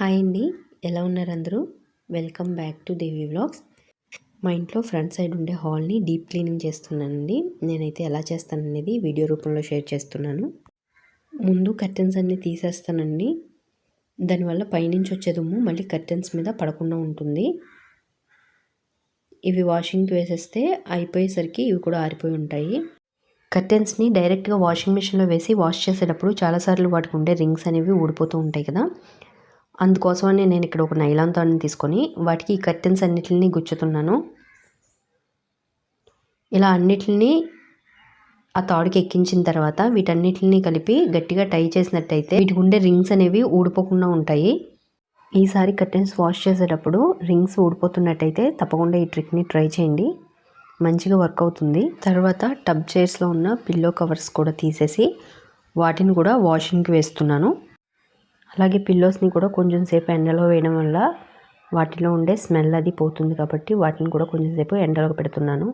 Hi అండి. ఎలా ఉన్నారు అందరూ? Welcome back to Devi vlogs. మా ఇంట్లో ఫ్రంట్ సైడ్ ఉండే హాల్ని డీప్ క్లీనింగ్ చేస్తున్నానండి. నేనైతే ఎలా చేస్తాననేది వీడియో రూపంలో షేర్ చేస్తున్నాను. ముందు కర్టెన్స్ అన్నీ తీసేస్తానండి. దానివల్ల పైనుంచి వచ్చే దుమ్ము మళ్ళీ కర్టెన్స్ మీద పడకుండా ఉంటుంది. ఇవి వాషింగ్కి వేసేస్తే అయిపోయేసరికి ఇవి కూడా ఆరిపోయి ఉంటాయి. కర్టెన్స్ని డైరెక్ట్గా వాషింగ్ మిషన్లో వేసి వాష్ చేసేటప్పుడు చాలాసార్లు వాటికి ఉండే రింగ్స్ అనేవి ఊడిపోతూ ఉంటాయి కదా. అందుకోసమని నేను ఇక్కడ ఒక నైలాన్ తాడుని తీసుకొని వాటికి ఈ కర్టెన్స్ అన్నిటిని గుచ్చుతున్నాను. ఇలా అన్నిటిని ఆ తాడుకి ఎక్కించిన తర్వాత వీటన్నిటిని కలిపి గట్టిగా టై చేసినట్టయితే వీటికి ఉండే రింగ్స్ అనేవి ఊడిపోకుండా ఉంటాయి. ఈసారి కర్టెన్స్ వాష్ చేసేటప్పుడు రింగ్స్ ఊడిపోతున్నట్టయితే తప్పకుండా ఈ ట్రిక్ని ట్రై చేయండి. మంచిగా వర్క్ అవుతుంది. తర్వాత టబ్ చైర్స్లో ఉన్న పిల్లో కవర్స్ కూడా తీసేసి వాటిని కూడా వాషింగ్కి వేస్తున్నాను. అలాగే పిల్లోస్ని కూడా కొంచెం సేపు ఎండలో వేయడం వల్ల వాటిలో ఉండే స్మెల్ అది పోతుంది కాబట్టి వాటిని కూడా కొంచెం సేపు ఎండలో పెడుతున్నాను.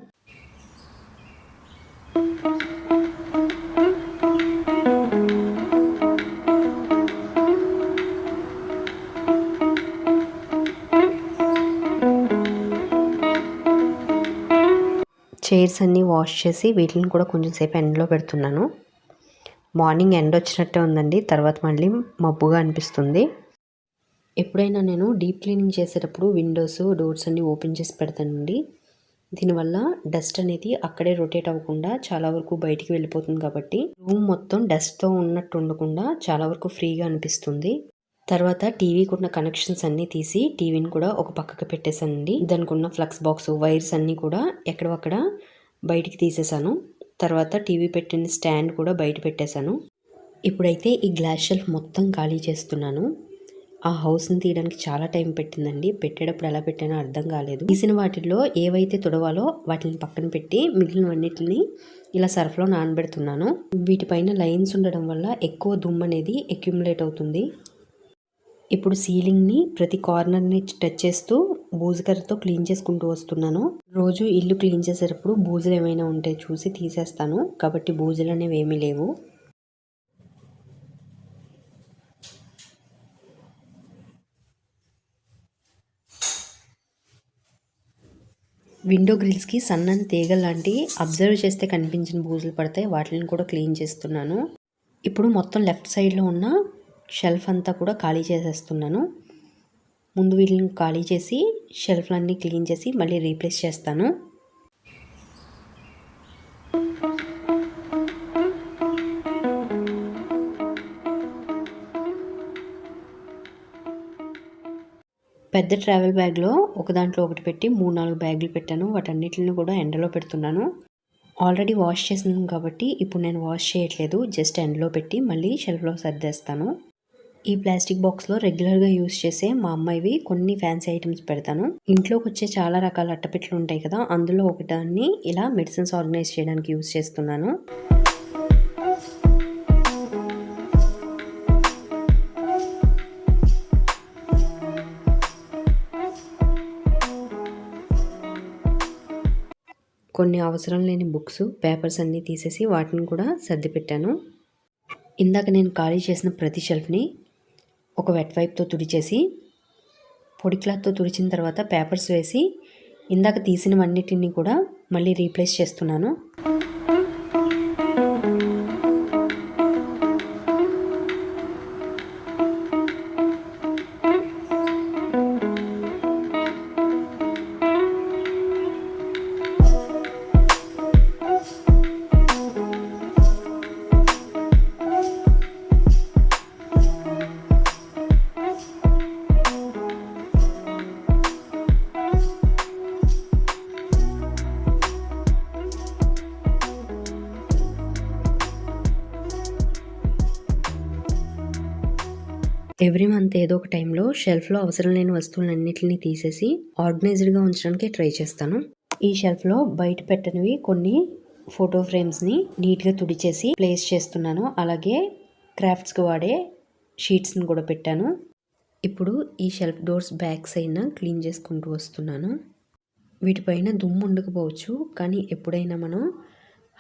చైర్స్ అన్నీ వాష్ చేసి వీటిని కూడా కొంచెం సేపు ఎండలో పెడుతున్నాను. మార్నింగ్ ఎండ వచ్చినట్టే ఉందండి. తర్వాత మళ్ళీ మబ్బుగా అనిపిస్తుంది. ఎప్పుడైనా నేను డీప్ క్లీనింగ్ చేసేటప్పుడు విండోస్ డోర్స్ అన్నీ ఓపెన్ చేసి పెడతానండి. దీనివల్ల డస్ట్ అనేది అక్కడే రొటేట్ అవ్వకుండా చాలా వరకు బయటికి వెళ్ళిపోతుంది కాబట్టి రూమ్ మొత్తం డస్ట్తో ఉన్నట్టు ఉండకుండా చాలా వరకు ఫ్రీగా అనిపిస్తుంది. తర్వాత టీవీకి ఉన్న కనెక్షన్స్ అన్నీ తీసి టీవీని కూడా ఒక పక్కకు పెట్టేశానండి. దానికి ఉన్న ఫ్లక్స్ బాక్స్ వైర్స్ అన్నీ కూడా ఎక్కడక్కడ బయటికి తీసేసాను తర్వాత టీవీ పెట్టిన స్టాండ్ కూడా బయట పెట్టేశాను. ఇప్పుడైతే ఈ గ్లాస్ షెల్ఫ్ మొత్తం ఖాళీ చేస్తున్నాను. ఆ హౌస్ని తీయడానికి చాలా టైం పెట్టిందండి. పెట్టేటప్పుడు ఎలా పెట్టానో అర్థం కాలేదు. తీసిన వాటిల్లో ఏవైతే తుడవాలో వాటిని పక్కన పెట్టి మిగిలినవన్నిటిని ఇలా సర్ఫ్లో నానబెడుతున్నాను. వీటిపైన లైన్స్ ఉండడం వల్ల ఎక్కువ దుమ్ము అనేది అక్యుములేట్ అవుతుంది. ఇప్పుడు సీలింగ్ని ప్రతి కార్నర్ని టచ్ చేస్తూ బూజుకర్రతో క్లీన్ చేసుకుంటూ వస్తున్నాను. రోజు ఇల్లు క్లీన్ చేసేటప్పుడు బూజులు ఏమైనా ఉంటే చూసి తీసేస్తాను. కాబట్టి బూజులు అనేవి ఏమీ లేవు. విండో గ్రిల్స్కి సన్నని తీగ లాంటి అబ్జర్వ్ చేస్తే కనిపించిన బూజులు పడతాయి వాటిని కూడా క్లీన్ చేస్తున్నాను. ఇప్పుడు మొత్తం లెఫ్ట్ సైడ్లో ఉన్న షెల్ఫ్ అంతా కూడా ఖాళీ చేసేస్తున్నాను. ముందు వీటిని ఖాళీ చేసి షెల్ఫ్లన్నీ క్లీన్ చేసి మళ్ళీ రీప్లేస్ చేస్తాను. పెద్ద ట్రావెల్ బ్యాగ్లో ఒక దాంట్లో ఒకటి పెట్టి మూడు నాలుగు బ్యాగులు పెట్టాను. వాటన్నిటిని కూడా ఎండలో పెడుతున్నాను. ఆల్రెడీ వాష్ చేసినాను కాబట్టి ఇప్పుడు నేను వాష్ చేయట్లేదు. జస్ట్ ఎండలో పెట్టి మళ్ళీ షెల్ఫ్లో సర్దేస్తాను. ఈ ప్లాస్టిక్ బాక్స్లో రెగ్యులర్గా యూస్ చేసే మా అమ్మాయివి కొన్ని ఫ్యాన్సీ ఐటమ్స్ పెడతాను. ఇంట్లోకి వచ్చే చాలా రకాల అట్టపెట్లు ఉంటాయి కదా అందులో ఒకటాన్ని ఇలా మెడిసిన్స్ ఆర్గనైజ్ చేయడానికి యూస్ చేస్తున్నాను. కొన్ని అవసరం లేని బుక్స్ పేపర్స్ అన్నీ తీసేసి వాటిని కూడా సర్దిపెట్టాను. ఇందాక నేను ఖాళీ చేసిన ప్రతి షెల్ఫ్ని ఒక వెట్ వైప్తో తుడిచేసి పొడి క్లాత్తో తుడిచిన తర్వాత పేపర్స్ వేసి ఇందాక తీసినవన్నిటిని కూడా మళ్ళీ రీప్లేస్ చేస్తున్నాను. ఎవ్రీ మంత్ ఏదో ఒక టైంలో షెల్ఫ్లో అవసరం లేని వస్తువులన్నింటినీ తీసేసి ఆర్గనైజ్డ్గా ఉంచడానికి ట్రై చేస్తాను. ఈ షెల్ఫ్లో బయట పెట్టనివి కొన్ని ఫోటో ఫ్రేమ్స్ని నీట్గా తుడిచేసి ప్లేస్ చేస్తున్నాను. అలాగే క్రాఫ్ట్స్కి వాడే షీట్స్ని కూడా పెట్టాను. ఇప్పుడు ఈ shelf doors back side clean చేసుకుంటూ వస్తున్నాను. వీటిపైన దుమ్ము ఉండకపోవచ్చు కానీ ఎప్పుడైనా మనం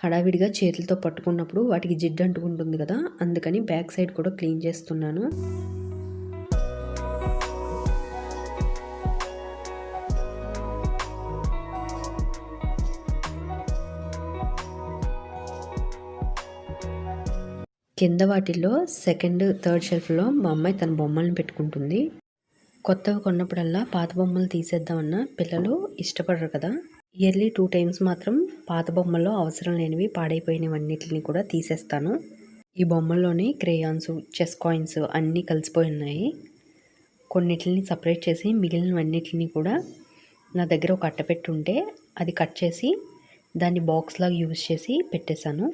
హడావిడిగా చేతులతో పట్టుకున్నప్పుడు వాటికి జిడ్డు అంటుకుంటుంది కదా అందుకని బ్యాక్ సైడ్ కూడా క్లీన్ చేస్తున్నాను. కింద వాటిల్లో సెకండ్ థర్డ్ షెల్ఫ్లో మా అమ్మాయి తన బొమ్మలను పెట్టుకుంటుంది. కొత్తవి కొన్నప్పుడల్లా పాత బొమ్మలు తీసేద్దామన్నా పిల్లలు ఇష్టపడరు కదా. ఇయర్లీ టూ టైమ్స్ మాత్రం పాత బొమ్మల్లో అవసరం లేనివి పాడైపోయినవన్నిటిని కూడా తీసేస్తాను. ఈ బొమ్మల్లోనే క్రేయాన్స్ చెస్ కాయిన్స్ అన్నీ కలిసిపోయి ఉన్నాయి. కొన్నిటిని సపరేట్ చేసి మిగిలినవన్నిటిని కూడా నా దగ్గర ఒక అట్టపెట్టి ఉంటే అది కట్ చేసి దాన్ని బాక్స్ లాగా యూజ్ చేసి పెట్టేశాను.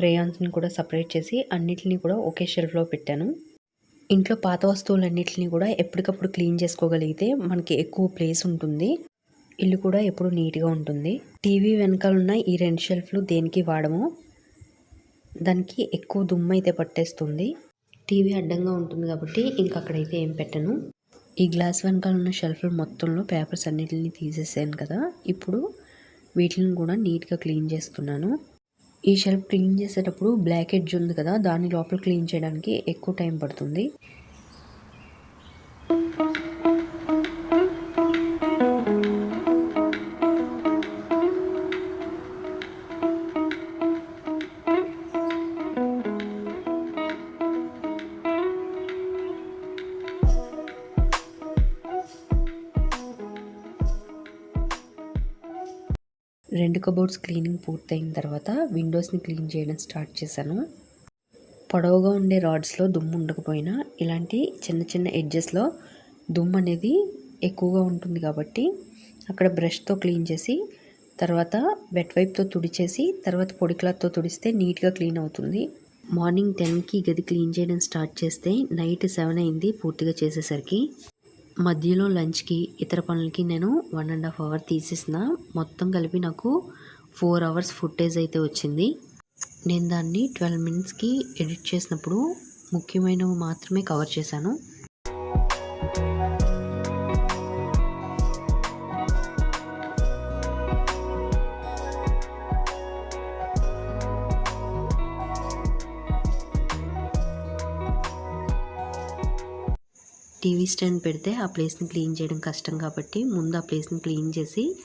క్రేయాన్స్ని కూడా సపరేట్ చేసి అన్నిటిని కూడా ఒకే షెల్ఫ్లో పెట్టాను. ఇంట్లో పాత వస్తువులన్నిటిని కూడా ఎప్పటికప్పుడు క్లీన్ చేసుకోగలిగితే మనకి ఎక్కువ ప్లేస్ ఉంటుంది. ఇల్లు కూడా ఎప్పుడు నీట్గా ఉంటుంది. టీవీ వెనకాల ఉన్న ఈ రెండు షెల్ఫ్లు దేనికి వాడము? దానికి ఎక్కువ దుమ్ము అయితే పట్టేస్తుంది. టీవీ అడ్డంగా ఉంటుంది కాబట్టి ఇంక అక్కడైతే ఏం పెట్టను. ఈ గ్లాస్ వెనకాల ఉన్న షెల్ఫ్లు మొత్తంలో పేపర్స్ అన్నిటిని తీసేసాను కదా. ఇప్పుడు వీటిని కూడా నీట్గా క్లీన్ చేస్తున్నాను. ఈ షెల్ఫ్ క్లీన్ చేసేటప్పుడు బ్లాక్ ఎడ్జ్ ఉంది కదా దాని లోపల క్లీన్ చేయడానికి ఎక్కువ టైం పడుతుంది. రెండు కబోర్డ్స్ క్లీనింగ్ పూర్తయిన తర్వాత విండోస్ని క్లీన్ చేయడం స్టార్ట్ చేశాను. పొడవుగా ఉండే రాడ్స్లో దుమ్ము ఉండకపోయినా ఇలాంటి చిన్న చిన్న ఎడ్జెస్లో దుమ్ము అనేది ఎక్కువగా ఉంటుంది కాబట్టి అక్కడ బ్రష్తో క్లీన్ చేసి తర్వాత వెట్ వైప్తో తుడిచేసి తర్వాత పొడి క్లాత్తో తుడిస్తే నీట్గా క్లీన్ అవుతుంది. మార్నింగ్ టెన్కి గది క్లీన్ చేయడం స్టార్ట్ చేస్తే నైట్ సెవెన్ అయింది పూర్తిగా చేసేసరికి. మధ్యలో లంచ్కి ఇతర పనులకి నేను వన్ అండ్ హాఫ్ అవర్ తీసేసిన. మొత్తం కలిపి నాకు ఫోర్ అవర్స్ ఫుటేజ్ అయితే వచ్చింది. నేను దాన్ని ట్వెల్వ్ మినిట్స్కి ఎడిట్ చేసినప్పుడు ముఖ్యమైనవి మాత్రమే కవర్ చేశాను. టీవీ స్టాండ్ పెడితే ఆ ప్లేస్ని క్లీన్ చేయడం కష్టం కాబట్టి ముందు ఆ ప్లేస్ని క్లీన్ చేసి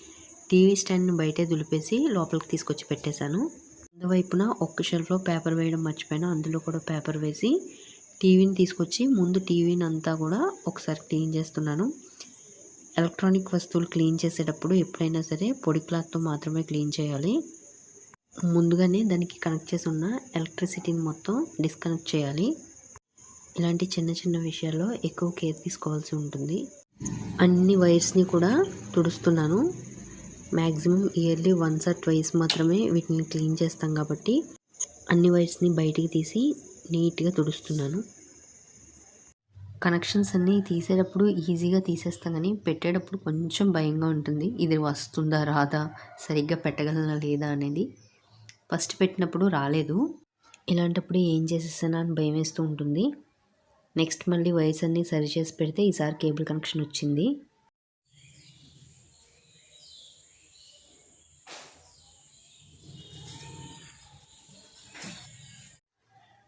టీవీ స్టాండ్ని బయటే దులిపేసి లోపలికి తీసుకొచ్చి పెట్టేశాను. కింద వైపున ఒక్క షెల్ఫ్లో పేపర్ వేయడం మర్చిపోయాను. అందులో కూడా పేపర్ వేసి టీవీని తీసుకొచ్చి ముందు టీవీని అంతా కూడా ఒకసారి క్లీన్ చేస్తున్నాను. ఎలక్ట్రానిక్ వస్తువులు క్లీన్ చేసేటప్పుడు ఎప్పుడైనా సరే పొడి క్లాత్తో మాత్రమే క్లీన్ చేయాలి. ముందుగానే దానికి కనెక్ట్ చేసి ఉన్న ఎలక్ట్రిసిటీని మొత్తం డిస్కనెక్ట్ చేయాలి. ఇలాంటి చిన్న చిన్న విషయాల్లో ఎక్కువ కేర్ తీసుకోవాల్సి ఉంటుంది. అన్ని వైర్స్ని కూడా తుడుస్తున్నాను. Maximum yearly once or twice మాత్రమే వీటిని క్లీన్ చేస్తాం కాబట్టి అన్ని వైర్స్ని బయటికి తీసి నీట్గా తుడుస్తున్నాను. కనెక్షన్స్ అన్నీ తీసేటప్పుడు ఈజీగా తీసేస్తాం కానీ పెట్టేటప్పుడు కొంచెం భయంగా ఉంటుంది. ఇది వస్తుందా రాదా సరిగ్గా పెట్టగలనా లేదా అనేది. ఫస్ట్ పెట్టినప్పుడు రాలేదు. ఇలాంటప్పుడు ఏం చేసేసానా అని భయం వేస్తూ ఉంటుంది. నెక్స్ట్ మళ్ళీ వైర్స్ అన్నీ సరి చేసి పెడితే ఈసారి కేబుల్ కనెక్షన్ వచ్చింది.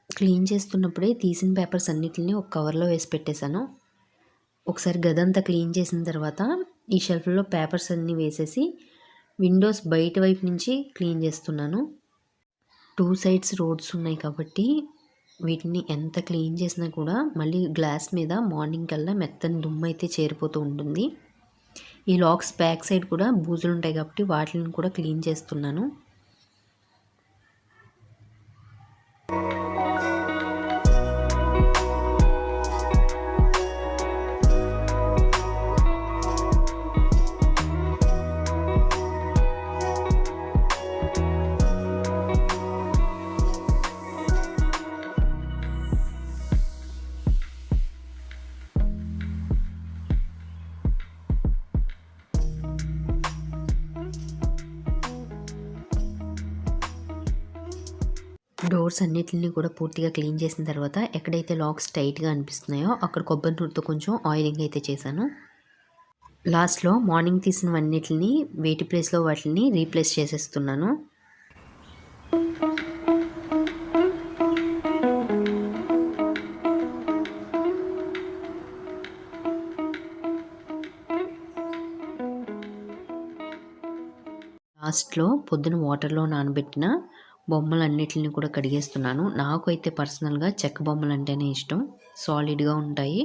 క్లీన్ చేస్తున్నప్పుడే తీసిన పేపర్స్ అన్నిటిని ఒక కవర్లో వేసి పెట్టేశాను. ఒకసారి గదంతా క్లీన్ చేసిన తర్వాత ఈ షెల్ఫ్లో పేపర్స్ అన్నీ వేసేసి విండోస్ బయట వైపు నుంచి క్లీన్ చేస్తున్నాను. టూ సైడ్స్ రోడ్స్ ఉన్నాయి కాబట్టి వీటిని ఎంత క్లీన్ చేసినా కూడా మళ్ళీ గ్లాస్ మీద మార్నింగ్ కల్లా మెత్తని దుమ్ము అయితే చేరిపోతూ ఉంటుంది. ఈ లాక్స్ బ్యాక్ సైడ్ కూడా బూజులు ఉంటాయి కాబట్టి వాటిని కూడా క్లీన్ చేస్తున్నాను. డోర్స్ అన్నిటిని కూడా పూర్తిగా క్లీన్ చేసిన తర్వాత ఎక్కడైతే లాక్స్ టైట్గా అనిపిస్తున్నాయో అక్కడ కొబ్బరి నూనెతో కొంచెం ఆయిలింగ్ అయితే చేశాను. లాస్ట్లో మార్నింగ్ తీసినవన్నిటిని వేటి ప్లేస్లో వాటిని రీప్లేస్ చేసేస్తున్నాను. లాస్ట్లో పొద్దున వాటర్లో నానబెట్టిన బొమ్మలన్నిటిని కూడా కడిగేస్తున్నాను. నాకు అయితే పర్సనల్గా చెక్క బొమ్మలు అంటేనే ఇష్టం. సాలిడ్గా ఉంటాయి.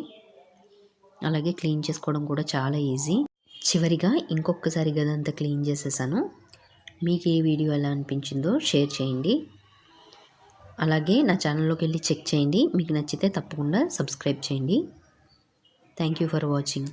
అలాగే క్లీన్ చేసుకోవడం కూడా చాలా ఈజీ. చివరిగా ఇంకొకసారి గదంతా క్లీన్ చేసేసాను. మీకు ఏ వీడియో ఎలా అనిపించిందో షేర్ చేయండి. అలాగే నా ఛానల్లోకి వెళ్ళి చెక్ చేయండి. మీకు నచ్చితే తప్పకుండా సబ్స్క్రైబ్ చేయండి. Thank you for watching.